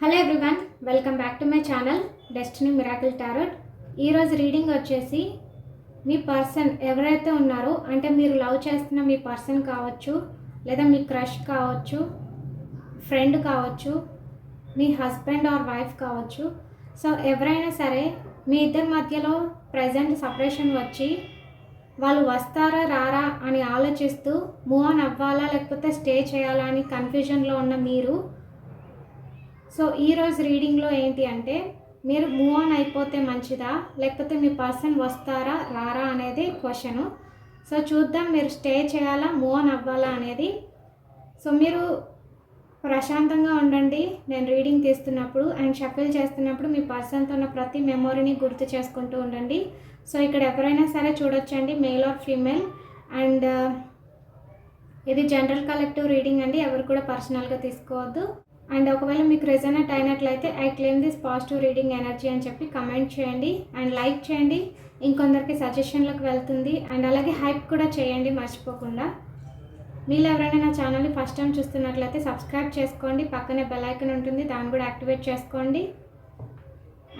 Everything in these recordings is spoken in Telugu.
Hello everyone welcome back to my channel destiny miracle tarot ఈరోజు రీడింగ్ వచ్చేసి మీ పర్సన్ ఎవరైతే ఉన్నారో అంటే మీరు లవ్ చేస్తున్న మీ పర్సన్ కావచ్చు లేదా మీ క్రష్ కావచ్చు ఫ్రెండ్ కావచ్చు మీ హస్బెండ్ ఆర్ వైఫ్ కావచ్చు సో ఎవరైనా సరే మీ ఇద్దరి మధ్యలో ప్రజెంట్ సపరేషన్ వచ్చి వాళ్ళు వస్తారా రారా అని ఆలోచిస్తూ మూవ్ ఆన్ అవ్వాలా లేకపోతే స్టే చేయాలా అని కన్ఫ్యూజన్లో ఉన్న మీరు సో ఈరోజు రీడింగ్లో ఏంటి అంటే మీరు మూవ్ ఆన్ అయిపోతే మంచిదా? లేకపోతే మీ పర్సన్ వస్తారా రారా అనేది క్వశ్చను సో చూద్దాం మీరు స్టే చేయాలా మూవ్ ఆన్ అవ్వాలా అనేది. సో మీరు ప్రశాంతంగా ఉండండి. నేను రీడింగ్ తీస్తున్నప్పుడు అండ్ షఫిల్ చేస్తున్నప్పుడు మీ పర్సన్తో ఉన్న ప్రతి మెమొరీని గుర్తు చేసుకుంటూ ఉండండి. సో ఇక్కడ ఎవరైనా సరే చూడొచ్చండి మేల్ ఆర్ ఫీమేల్ అండ్ ఇది జనరల్ కలెక్టివ్ రీడింగ్ అండి. ఎవరు కూడా పర్సనల్గా తీసుకోవద్దు. అండ్ ఒకవేళ మీకు రెజనేట్ అయినట్లయితే I claim this positive reading energy అని చెప్పి కమెంట్ చేయండి. అండ్ లైక్ చేయండి. ఇంకొందరికి సజెషన్లకు వెళ్తుంది. అండ్ అలాగే హైప్ కూడా చేయండి మర్చిపోకుండా. మీరు ఎవరైనా నా ఛానల్ని ఫస్ట్ టైం చూస్తున్నట్లయితే సబ్స్క్రైబ్ చేసుకోండి. పక్కనే బెల్ ఐకన్ ఉంటుంది. దాన్ని కూడా యాక్టివేట్ చేసుకోండి.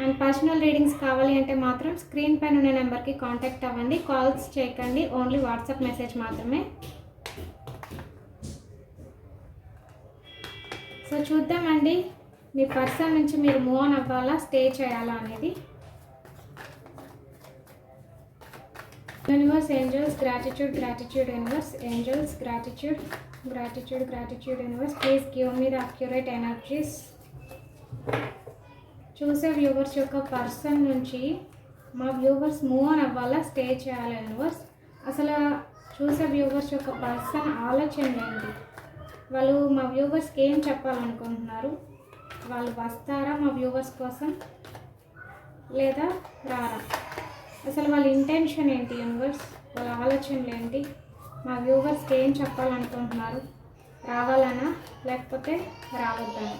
అండ్ పర్సనల్ రీడింగ్స్ కావాలి అంటే మాత్రం స్క్రీన్ పైన ఉన్న నెంబర్కి కాంటాక్ట్ అవ్వండి. కాల్స్ చేయకండి. ఓన్లీ వాట్సాప్ మెసేజ్ మాత్రమే. సో చూద్దామండి మీ పర్సన్ నుంచి మీరు మూవ్ ఆన్ అవ్వాలా స్టే చేయాలా అనేది. Universe angels gratitude gratitude universe angels gratitude gratitude gratitude universe please give me the accurate energies చూసే వ్యూవర్స్ యొక్క పర్సన్ నుంచి మా వ్యూవర్స్ మూవ్ ఆన్ అవ్వాలా స్టే చేయాలా యూనివర్స్ అసలు చూసే వ్యూవర్స్ యొక్క పర్సన్ ఆలోచన ఏంటి? వాళ్ళు మా వ్యూవర్స్కి ఏం చెప్పాలనుకుంటున్నారు? వాళ్ళు వస్తారా మా వ్యూవర్స్ కోసం? లేదా రారా? అసలు వాళ్ళ ఇంటెన్షన్ ఏంటి యూనివర్స్ వాళ్ళ ఆలోచనలు ఏంటి? మా వ్యూవర్స్కి ఏం చెప్పాలనుకుంటున్నారు? రావాలనా? లేకపోతే రావద్దనా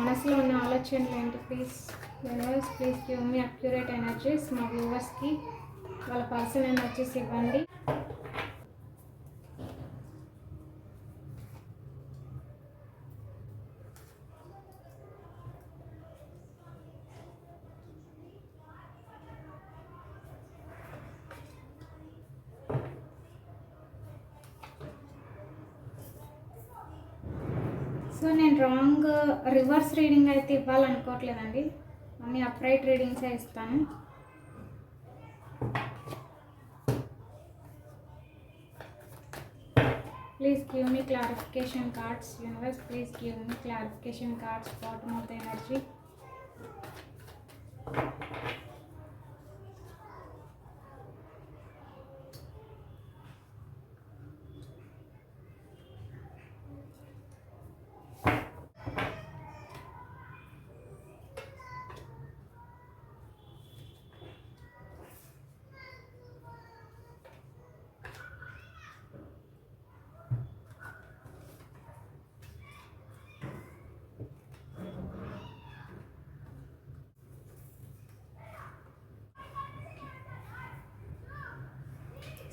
మనసులో ఉన్న ఆలోచనలు ఏంటి? Please universe please give me accurate energies మా వ్యూవర్స్కి వాళ్ళ పర్సన్ ఎనర్జీస్ ఇవ్వండి. సో నేను రాంగ్ రివర్స్ రీడింగ్ అయితే ఇవ్వాలనుకోవట్లేదండి. అన్ని అప్రైట్ రీడింగ్సే ఇస్తాను. Please give me clarification cards universe please give me clarification cards bottom of the energy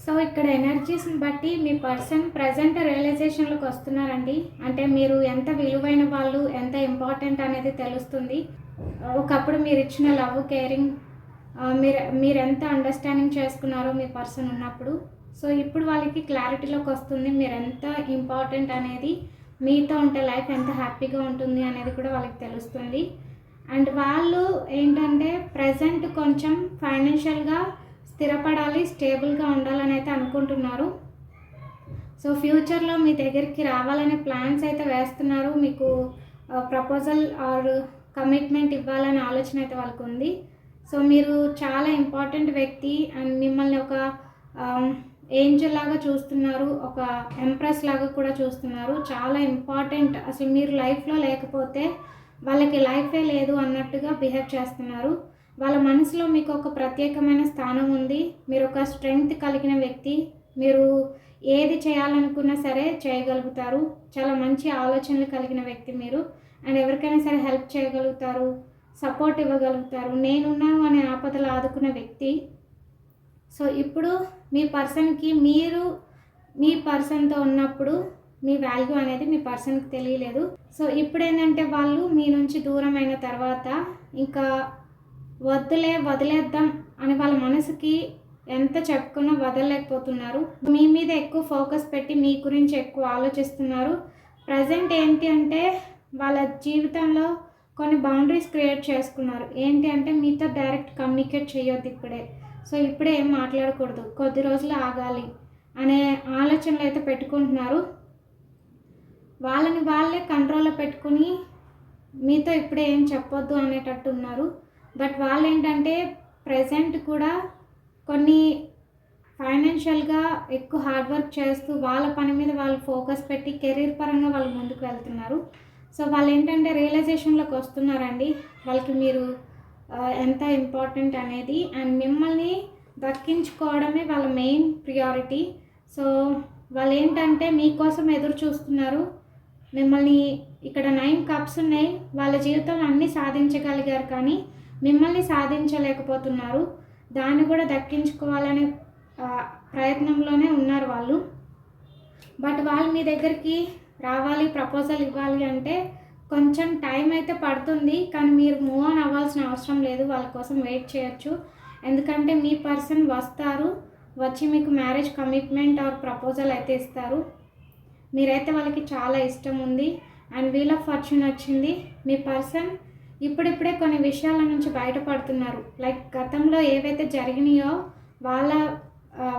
so ఇక్కడ ఎనర్జీస్ని బట్టి మీ పర్సన్ ప్రజెంట్ రియలైజేషన్లోకి వస్తున్నారండి. అంటే మీరు ఎంత విలువైన వాళ్ళు ఎంత ఇంపార్టెంట్ అనేది తెలుస్తుంది. ఒకప్పుడు మీరు ఇచ్చిన లవ్ కేరింగ్ మీరు మీరు ఎంత అండర్స్టాండింగ్ చేసుకున్నారో మీ పర్సన్ ఉన్నప్పుడు. సో ఇప్పుడు వాళ్ళకి క్లారిటీలోకి వస్తుంది. మీరు ఎంత ఇంపార్టెంట్ అనేది మీతో ఉంటే లైఫ్ ఎంత హ్యాపీగా ఉంటుంది అనేది కూడా వాళ్ళకి తెలుస్తుంది. అండ్ వాళ్ళు ఏంటంటే ప్రజెంట్ కొంచెం ఫైనాన్షియల్గా స్థిరపడాలి స్టేబుల్గా ఉండాలని అయితే అనుకుంటున్నారు. సో ఫ్యూచర్లో మీ దగ్గరికి రావాలనే ప్లాన్స్ అయితే వేస్తున్నారు. మీకు ప్రపోజల్ ఆర్ కమిట్మెంట్ ఇవ్వాలనే ఆలోచన అయితే వాళ్ళకు ఉంది సో మీరు చాలా ఇంపార్టెంట్ వ్యక్తి అండ్ మిమ్మల్ని ఒక ఏంజల్ లాగా చూస్తున్నారు. ఒక ఎంప్రెస్ లాగా కూడా చూస్తున్నారు. చాలా ఇంపార్టెంట్ అసలు మీరు లైఫ్లో లేకపోతే వాళ్ళకి లైఫే లేదు అన్నట్టుగా బిహేవ్ చేస్తున్నారు. వాళ్ళ మనసులో మీకు ఒక ప్రత్యేకమైన స్థానం ఉంది. మీరు ఒక స్ట్రెంగ్త్ కలిగిన వ్యక్తి. మీరు ఏది చేయాలనుకున్నా సరే చేయగలుగుతారు. చాలా మంచి ఆలోచనలు కలిగిన వ్యక్తి మీరు. అండ్ ఎవరికైనా సరే హెల్ప్ చేయగలుగుతారు. సపోర్ట్ ఇవ్వగలుగుతారు. నేనున్నాను అనే ఆపదలు ఆదుకున్న వ్యక్తి. సో ఇప్పుడు మీ పర్సన్కి మీరు మీ పర్సన్తో ఉన్నప్పుడు మీ వాల్యూ అనేది మీ పర్సన్కి తెలియలేదు. సో ఇప్పుడు ఏంటంటే వాళ్ళు మీ నుంచి దూరం అయిన తర్వాత ఇంకా వద్దులే వదిలేద్దాం అని వాళ్ళ మనసుకి ఎంత చెప్పుకున్నా వదలలేకపోతున్నారు. మీ మీద ఎక్కువ ఫోకస్ పెట్టి మీ గురించి ఎక్కువ ఆలోచిస్తున్నారు. ప్రజెంట్ ఏంటి అంటే వాళ్ళ జీవితంలో కొన్ని బౌండరీస్ క్రియేట్ చేసుకున్నారు. ఏంటి అంటే మీతో డైరెక్ట్ కమ్యూనికేట్ చేయొద్దు ఇప్పుడే. సో ఇప్పుడే ఏం మాట్లాడకూడదు. కొద్ది రోజులు ఆగాలి అనే ఆలోచనలు అయితే పెట్టుకుంటున్నారు. వాళ్ళని వాళ్ళే కంట్రోల్లో పెట్టుకుని మీతో ఇప్పుడే ఏం చెప్పొద్దు అనేటట్టు ఉన్నారు. బట్ వాళ్ళు ఏంటంటే ప్రజెంట్ కూడా కొన్ని ఫైనాన్షియల్గా ఎక్కువ హార్డ్ వర్క్ చేస్తూ వాళ్ళ పని మీద వాళ్ళు ఫోకస్ పెట్టి కెరీర్ పరంగా వాళ్ళు ముందుకు వెళ్తున్నారు. సో వాళ్ళు ఏంటంటే రియలైజేషన్లోకి వస్తున్నారండి. వాళ్ళకి మీరు ఎంత ఇంపార్టెంట్ అనేది అండ్ మిమ్మల్ని దక్కించుకోవడమే వాళ్ళ మెయిన్ ప్రియారిటీ. సో వాళ్ళు ఏంటంటే మీకోసం ఎదురు చూస్తున్నారు. మిమ్మల్ని ఇక్కడ నైన్ కప్స్ ఉన్నాయి. వాళ్ళ జీవితంలో అన్నీ సాధించగలిగారు కానీ మిమ్మల్ని సాధించలేకపోతున్నారు. దాన్ని కూడా దక్కించుకోవాలనే ప్రయత్నంలోనే ఉన్నారు వాళ్ళు. బట్ వాళ్ళు మీ దగ్గరికి రావాలి ప్రపోజల్ ఇవ్వాలి అంటే కొంచెం టైం అయితే పడుతుంది. కానీ మీరు మూవ్ ఆన్ అవ్వాల్సిన అవసరం లేదు. వాళ్ళ కోసం వెయిట్ చేయొచ్చు. ఎందుకంటే మీ పర్సన్ వస్తారు. వచ్చి మీకు మ్యారేజ్ కమిట్మెంట్ ఆర్ ప్రపోజల్ అయితే ఇస్తారు. మీరైతే వాళ్ళకి చాలా ఇష్టం ఉంది. అండ్ వీల్ ఆఫ్ ఫార్చ్యూన్ వచ్చింది. మీ పర్సన్ ఇప్పుడిప్పుడే కొన్ని విషయాల నుంచి బయటపడుతున్నారు. లైక్ గతంలో ఏవైతే జరిగినాయో వాళ్ళ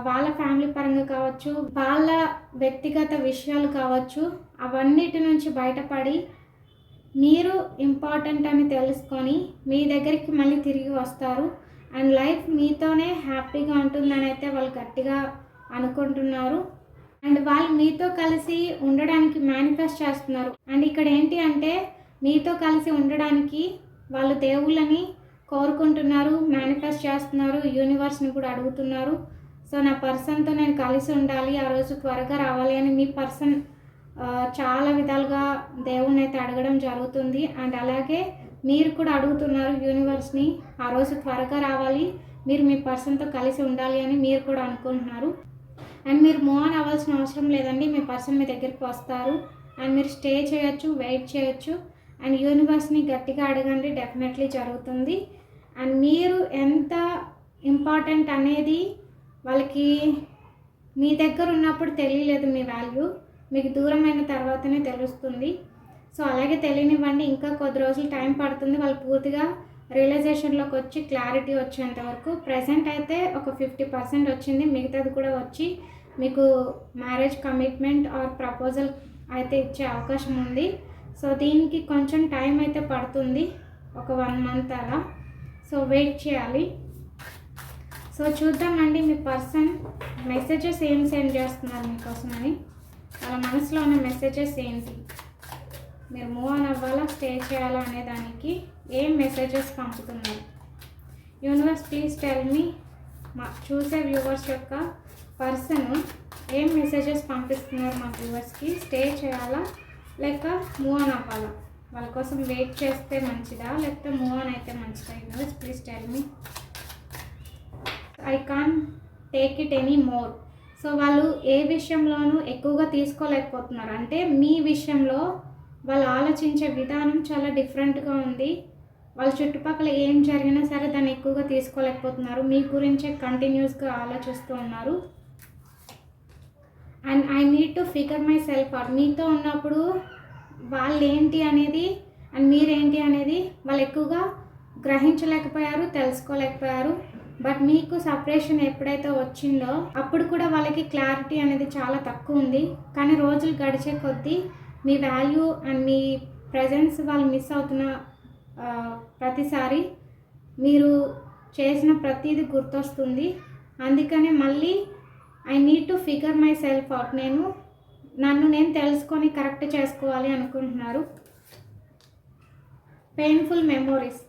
వాళ్ళ ఫ్యామిలీ పరంగా కావచ్చు వాళ్ళ వ్యక్తిగత విషయాలు కావచ్చు అవన్నిటి నుంచి బయటపడి మీరు ఇంపార్టెంట్ అని తెలుసుకొని మీ దగ్గరికి మళ్ళీ తిరిగి వస్తారు. అండ్ లైఫ్ మీతోనే హ్యాపీగా ఉంటుందని అయితే వాళ్ళు గట్టిగా అనుకుంటున్నారు. అండ్ వాళ్ళు మీతో కలిసి ఉండడానికి మేనిఫెస్ట్ చేస్తున్నారు. అండ్ ఇక్కడ ఏంటి అంటే మీతో కలిసి ఉండడానికి వాళ్ళు దేవుళ్ళని కోరుకుంటున్నారు మేనిఫెస్ట్ చేస్తున్నారు యూనివర్స్ని కూడా అడుగుతున్నారు. సో నా పర్సన్తో నేను కలిసి ఉండాలి ఆ రోజు త్వరగా రావాలి అని మీ పర్సన్ చాలా విధాలుగా దేవుణ్ణి అయితే అడగడం జరుగుతుంది. అండ్ అలాగే మీరు కూడా అడుగుతున్నారు యూనివర్స్ని ఆ రోజు త్వరగా రావాలి మీరు మీ పర్సన్తో కలిసి ఉండాలి అని మీరు కూడా అనుకుంటున్నారు. అండ్ మీరు మూవ్ ఆన్ అవ్వాల్సిన అవసరం లేదండి మీ పర్సన్ మీ దగ్గరికి వస్తారు. అండ్ మీరు స్టే చేయొచ్చు వెయిట్ చేయొచ్చు. అండ్ యూనివర్స్ని గట్టిగా అడగండి డెఫినెట్లీ జరుగుతుంది. అండ్ మీరు ఎంత ఇంపార్టెంట్ అనేది వాళ్ళకి మీ దగ్గర ఉన్నప్పుడు తెలియలేదు మీ వాల్యూ. మీకు దూరమైన తర్వాతనే తెలుస్తుంది. సో అలాగే తెలియనివ్వండి ఇంకా కొద్ది రోజులు టైం పడుతుంది. వాళ్ళు పూర్తిగా రియలైజేషన్లోకి వచ్చి క్లారిటీ వచ్చేంత వరకు. ప్రజెంట్ అయితే ఒక ఫిఫ్టీ పర్సెంట్ వచ్చింది. మిగతాది కూడా వచ్చి మీకు మ్యారేజ్ కమిట్మెంట్ ఆర్ ప్రపోజల్ అయితే ఇచ్చే అవకాశం ఉంది. సో దీనికి కొంచెం టైం అయితే పడుతుంది. ఒక వన్ మంత్ అలా. సో వెయిట్ చేయాలి. సో చూద్దామండి మీ పర్సన్ మెసేజెస్ ఏం సెండ్ చేస్తున్నారు మీకోసమని. వాళ్ళ మనసులో ఉన్న మెసేజెస్ ఏంటి? మీరు మూవ్ ఆన్ అవ్వాలా స్టే చేయాలా అనే దానికి ఏం మెసేజెస్ పంపుతున్నారు? యూనివర్స్ ప్లీజ్ టెల్ మీ మా చూసే వ్యూవర్స్ యొక్క పర్సన్ ఏం మెసేజెస్ పంపిస్తున్నారు మా వ్యూవర్స్కి? స్టే చేయాలా లేక మూవ్ ఆన్ అవ్వాలా? వాళ్ళ కోసం వెయిట్ చేస్తే మంచిదా? లేకపోతే మూవ్ ఆన్ అయితే మంచిదా? Universe please tell me I can't take it any more so వాళ్ళు ఏ విషయంలోనూ ఎక్కువగా తీసుకోలేకపోతున్నారు. అంటే మీ విషయంలో వాళ్ళు ఆలోచించే విధానం చాలా డిఫరెంట్గా ఉంది. వాళ్ళ చుట్టుపక్కల ఏం జరిగినా సరే దాన్ని ఎక్కువగా తీసుకోలేకపోతున్నారు. మీ గురించే కంటిన్యూస్గా ఆలోచిస్తూ ఉన్నారు. And I need to figure myself out మీతో ఉన్నప్పుడు వాళ్ళు ఏంటి అనేది అండ్ మీరేంటి అనేది వాళ్ళు ఎక్కువగా గ్రహించలేకపోయారు తెలుసుకోలేకపోయారు. బట్ మీకు సపరేషన్ ఎప్పుడైతే వచ్చిందో అప్పుడు కూడా వాళ్ళకి క్లారిటీ అనేది చాలా తక్కువ ఉంది. కానీ రోజులు గడిచే కొద్దీ మీ వాల్యూ అండ్ మీ ప్రజెన్స్ వాళ్ళు మిస్ అవుతున్న ప్రతిసారి మీరు చేసిన ప్రతిదీ గుర్తొస్తుంది. అందుకనే మళ్ళీ I need to figure myself out. నేను నన్ను నేను తెలుసుకొని కరెక్ట్ చేసుకోవాలి అనుకుంటున్నారు. పెయిన్ఫుల్ మెమోరీస్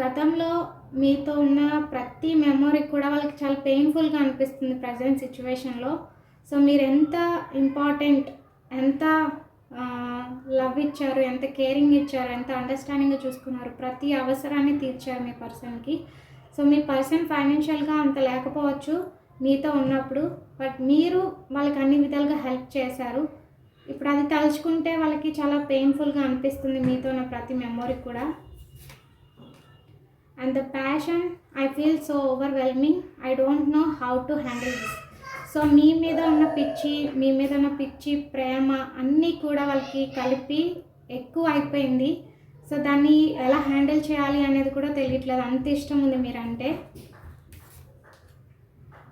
గతంలో మీతో ఉన్న ప్రతి మెమొరీ కూడా వాళ్ళకి చాలా పెయిన్ఫుల్గా అనిపిస్తుంది ప్రజెంట్ సిచ్యువేషన్లో సో మీరు ఎంత ఇంపార్టెంట్ ఎంత లవ్ ఇచ్చారు ఎంత కేరింగ్ ఇచ్చారు ఎంత అండర్స్టాండింగ్గా చూసుకున్నారు ప్రతి అవసరాన్ని తీర్చారు మీ పర్సన్కి సో మీ పర్సన్ ఫైనాన్షియల్గా అంత లేకపోవచ్చు. మీతో ఉన్నప్పుడు బట్ మీరు వాళ్ళకి అన్ని విధాలుగా హెల్ప్ చేశారు. ఇప్పుడు అది తలుచుకుంటే వాళ్ళకి చాలా పెయిన్ఫుల్గా అనిపిస్తుంది మీతో ఉన్న ప్రతి మెమొరీ కూడా. And the passion I feel so overwhelming I don't know how to handle this so మీ మీద ఉన్న పిచ్చి మీ మీద ఉన్న పిచ్చి ప్రేమ అన్నీ కూడా వాళ్ళకి కలిపి ఎక్కువ అయిపోయింది. సో దాన్ని ఎలా హ్యాండిల్ చేయాలి అనేది కూడా తెలియట్లేదు. అంత ఇష్టం ఉంది మీరంటే.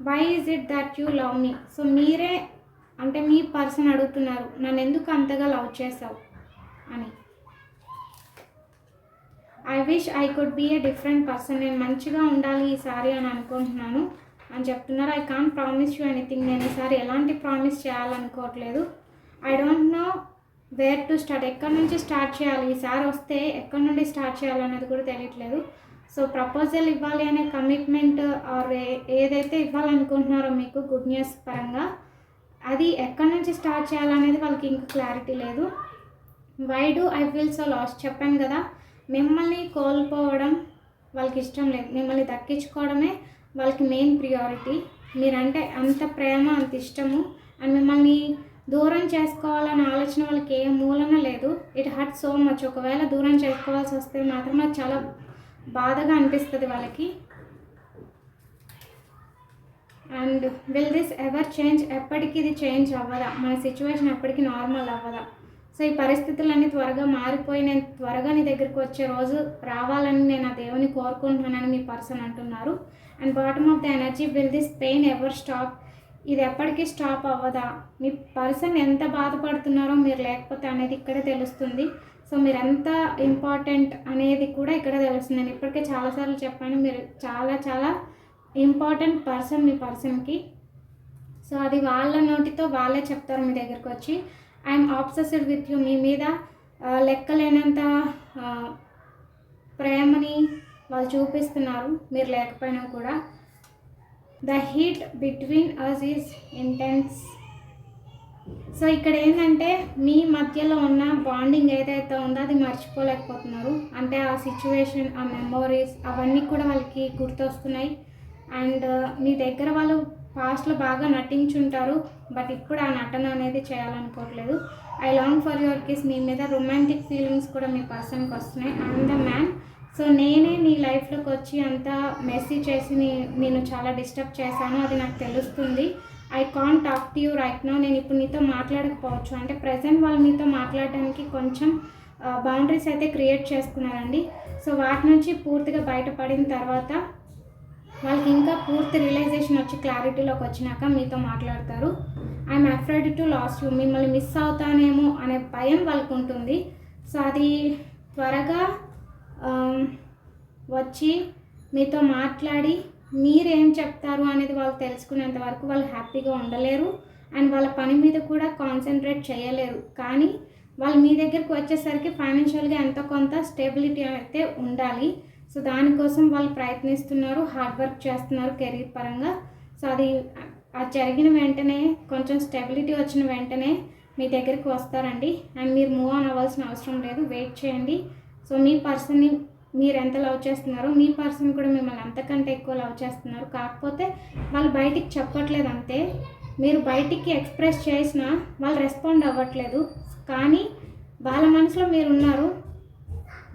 Why is it that you love me so మీరే అంటే మీ పర్సన్ అడుగుతున్నారు నన్ను ఎందుకు అంతగా లవ్ చేసావు అని. I wish I could be a different person నేను మంచిగా ఉండాలి ఈసారి అని అనుకుంటున్నాను అని చెప్తున్నారు. I can't promise you anything నేను ఈసారి ఎలాంటి promise చేయాలనుకోవట్లేదు. I don't know where to start ఎక్కడి నుంచి స్టార్ట్ చేయాలి? ఈసారి వస్తే ఎక్కడి నుండి స్టార్ట్ చేయాలనేది కూడా తెలియట్లేదు. సో ప్రపోజల్ ఇవ్వాలి అనే కమిట్మెంట్ ఆర్ ఏదైతే ఇవ్వాలనుకుంటున్నారో మీకు గుడ్ న్యూస్ పరంగా అది ఎక్కడి నుంచి స్టార్ట్ చేయాలనేది వాళ్ళకి ఇంకా క్లారిటీ లేదు. Why do I feel so lost చెప్పాను కదా మిమ్మల్ని కోల్పోవడం వాళ్ళకి ఇష్టం లేదు. మిమ్మల్ని దక్కించుకోవడమే వాళ్ళకి మెయిన్ ప్రియారిటీ మీరంటే అంత ప్రేమ అంత ఇష్టము. అండ్ మిమ్మల్ని దూరం చేసుకోవాలనే ఆలోచన వాళ్ళకి ఏ మూలన లేదు. ఇట్ హర్ట్ సో మచ్ ఒకవేళ దూరం చేసుకోవాల్సి వస్తే మాత్రం నాకు చాలా బాధగా అనిపిస్తుంది వాళ్ళకి. And will this ever change ఎప్పటికీ ఇది చేంజ్ అవ్వదా? మన సిచ్యువేషన్ ఎప్పటికీ నార్మల్ అవ్వదా? సో ఈ పరిస్థితులన్నీ త్వరగా మారిపోయి నేను త్వరగా నీ దగ్గరికి వచ్చే రోజు రావాలని నేను ఆ దేవుని కోరుకుంటున్నానని మీ పర్సన్ అంటున్నారు. And bottom of the energy will this pain ever stop ఇది ఎప్పటికీ స్టాప్ అవ్వదా? మీ పర్సన్ ఎంత బాధపడుతున్నారో మీరు లేకపోతే అనేది ఇక్కడే తెలుస్తుంది. సో మీరు ఎంత ఇంపార్టెంట్ అనేది కూడా ఇక్కడ తెలుస్తుంది నేను ఇప్పటికే చాలాసార్లు చెప్పాను మీరు చాలా చాలా ఇంపార్టెంట్ పర్సన్ మీ పర్సన్కి. సో అది వాళ్ళ నోటితో వాళ్ళే చెప్తారు మీ దగ్గరకు వచ్చి. ఐఎమ్ ఆబ్సెస్డ్ విత్ యూ మీ మీద లెక్కలేనంత ప్రేమని వాళ్ళు చూపిస్తున్నారు మీరు లేకపోయినా కూడా. The heat between us is intense so ఇక్కడ ఏంటంటే మీ మధ్యలో ఉన్న బాండింగ్ ఏదైతే ఉందో అది మర్చిపోలేకపోతున్నారు. అంటే ఆ సిచ్యువేషన్ ఆ మెమోరీస్ అవన్నీ కూడా వాళ్ళకి గుర్తొస్తున్నాయి. అండ్ uh, మీ దగ్గర వాళ్ళు పాస్ట్లో బాగా నటించుంటారు. బట్ ఇప్పుడు ఆ నటన అనేది చేయాలనుకోవట్లేదు. I long for your kiss మీ మీద రొమాంటిక్ ఫీలింగ్స్ కూడా మీ పర్సన్కి వస్తున్నాయి. అండ్ ద మ్యాన్ సో నేనే నీ లైఫ్లోకి వచ్చి అంతా మెసేజ్ చేసి నీ నేను చాలా డిస్టర్బ్ చేశాను. అది నాకు తెలుస్తుంది. I can't talk to you right now నేను ఇప్పుడు నీతో మాట్లాడకపోవచ్చు. అంటే ప్రజెంట్ వాళ్ళు మీతో మాట్లాడడానికి కొంచెం బౌండరీస్ అయితే క్రియేట్ చేసుకున్నారండి. సో వాటి నుంచి పూర్తిగా బయటపడిన తర్వాత వాళ్ళకి ఇంకా పూర్తి రియలైజేషన్ వచ్చి క్లారిటీలోకి వచ్చినాక మీతో మాట్లాడతారు. I'm afraid to lost you మిమ్మల్ని మిస్ అవుతానేమో అనే భయం వాళ్ళకు ఉంటుంది. సో అది త్వరగా వచ్చి మీతో మాట్లాడి మీరేం చెప్తారు అనేది వాళ్ళు తెలుసుకునేంత వరకు వాళ్ళు హ్యాపీగా ఉండలేరు. అండ్ వాళ్ళ పని మీద కూడా కాన్సన్ట్రేట్ చేయలేరు. కానీ వాళ్ళు మీ దగ్గరికి వచ్చేసరికి ఫైనాన్షియల్గా ఎంతో కొంత స్టేబిలిటీ అయితే ఉండాలి. సో దానికోసం వాళ్ళు ప్రయత్నిస్తున్నారు. హార్డ్ వర్క్ చేస్తున్నారు కెరీర్ పరంగా. సో అది అది జరిగిన వెంటనే కొంచెం స్టెబిలిటీ వచ్చిన వెంటనే మీ దగ్గరికి వస్తారండి. అండ్ మీరు మూవ్ ఆన్ అవ్వాల్సిన అవసరం లేదు. వెయిట్ చేయండి. సో మీ పర్సన్ని మీరు ఎంత లవ్ చేస్తున్నారో మీ పర్సన్ కూడా మిమ్మల్ని అంతకంటే ఎక్కువ లవ్ చేస్తున్నారు. కాకపోతే వాళ్ళు బయటికి చెప్పట్లేదు అంతే. మీరు బయటికి ఎక్స్ప్రెస్ చేసినా వాళ్ళు రెస్పాండ్ అవ్వట్లేదు. కానీ వాళ్ళ మనసులో మీరు ఉన్నారు.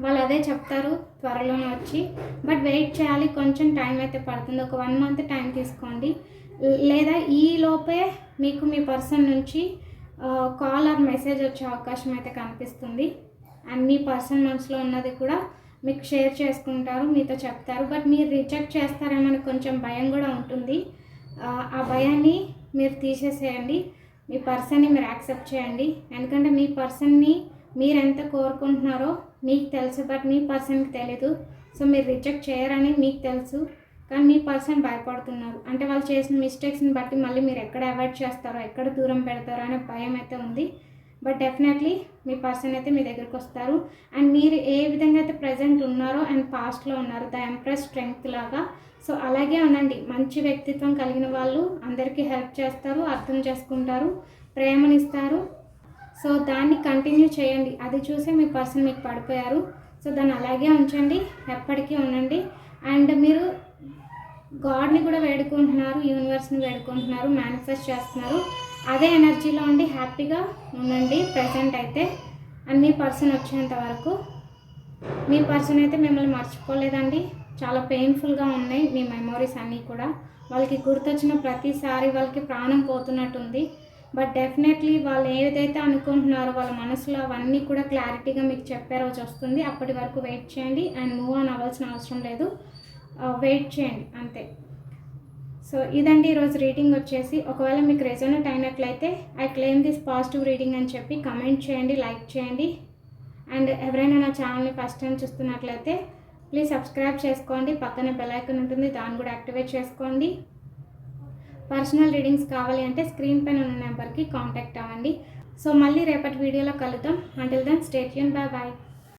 వాళ్ళు అదే చెప్తారు త్వరలోనే వచ్చి. బట్ వెయిట్ చేయాలి. కొంచెం టైం అయితే పడుతుంది. ఒక వన్ మంత్ టైం తీసుకోండి. లేదా ఈ లోపే మీకు మీ పర్సన్ నుంచి కాల్ ఆర్ మెసేజ్ వచ్చే అవకాశం అయితే కనిపిస్తుంది. అండ్ మీ పర్సన్ మనసులో ఉన్నది కూడా మీకు షేర్ చేసుకుంటారు మీతో చెప్తారు. బట్ మీరు రిజెక్ట్ చేస్తారేమని కొంచెం భయం కూడా ఉంటుంది. ఆ, ఆ భయాన్ని మీరు తీసేసేయండి. మీ పర్సన్ని మీరు యాక్సెప్ట్ చేయండి. ఎందుకంటే మీ పర్సన్ని మీరు ఎంత కోరుకుంటున్నారో మీకు తెలుసు బట్ మీ పర్సన్కి తెలీదు. సో మీరు రిజెక్ట్ చేయరని మీకు తెలుసు. కానీ మీ పర్సన్ భయపడుతున్నారు. అంటే వాళ్ళు చేసిన మిస్టేక్స్ని బట్టి మళ్ళీ మీరు ఎక్కడ అవాయిడ్ చేస్తారో ఎక్కడ దూరం పెడతారో అనే భయం అయితే ఉంది. బట్ డెఫినెట్లీ మీ పర్సన్ అయితే మీ దగ్గరికి వస్తారు. అండ్ మీరు ఏ విధంగా అయితే ప్రజెంట్ ఉన్నారో అండ్ పాస్ట్లో ఉన్నారు ద ఎంప్రెస్ స్ట్రెంగ్త్ లాగా సో అలాగే ఉండండి. మంచి వ్యక్తిత్వం కలిగిన వాళ్ళు అందరికీ హెల్ప్ చేస్తారు అర్థం చేసుకుంటారు ప్రేమనిస్తారు. సో దాన్ని కంటిన్యూ చేయండి. అది చూసే మీ పర్సన్ మీకు పడిపోయారు. సో దాన్ని అలాగే ఉంచండి. ఎప్పటికీ ఉండండి. అండ్ మీరు గాడ్ని కూడా వేడుకుంటున్నారు యూనివర్స్ని వేడుకుంటున్నారు మేనిఫెస్ట్ చేస్తున్నారు. అదే ఎనర్జీలో ఉండి హ్యాపీగా ఉండండి. ప్రజెంట్ అయితే అండ్ మీ పర్సన్ వచ్చేంత వరకు. మీ పర్సన్ అయితే మిమ్మల్ని మర్చిపోలేదండి. చాలా పెయిన్ఫుల్గా ఉన్నాయి మీ మెమోరీస్ అన్నీ కూడా. వాళ్ళకి గుర్తొచ్చిన ప్రతిసారి వాళ్ళకి ప్రాణం పోతున్నట్టుంది. బట్ డెఫినెట్లీ వాళ్ళు ఏదైతే అనుకుంటున్నారో వాళ్ళ మనసులో అవన్నీ కూడా క్లారిటీగా మీకు చెప్పే రోజు వస్తుంది. అప్పటి వరకు వెయిట్ చేయండి అండ్ మూవ్ ఆన్ అవ్వాల్సిన అవసరం లేదు. వెయిట్ చేయండి. అంతే. సో ఇదండి ఈరోజు రీడింగ్ వచ్చేసి. ఒకవేళ మీకు రెజోనెట్ అయినట్లయితే I claim this positive reading అని చెప్పి కమెంట్ చేయండి లైక్ చేయండి. అండ్ ఎవరైనా నా ఛానల్ని ఫస్ట్ టైం చూస్తున్నట్లయితే ప్లీజ్ సబ్స్క్రైబ్ చేసుకోండి. పక్కన బెల్ ఐకాన్ ఉంటుంది దాన్ని కూడా యాక్టివేట్ చేసుకోండి. పర్సనల్ రీడింగ్స్ కావాలి అంటే స్క్రీన్ పైన ఉన్న నెంబర్కి కాంటాక్ట్ అవ్వండి. సో మళ్ళీ రేపటి వీడియోలో కలుద్దాం. అంటిల్ దెన్ స్టేట్ యూన్ బాయ్ బాయ్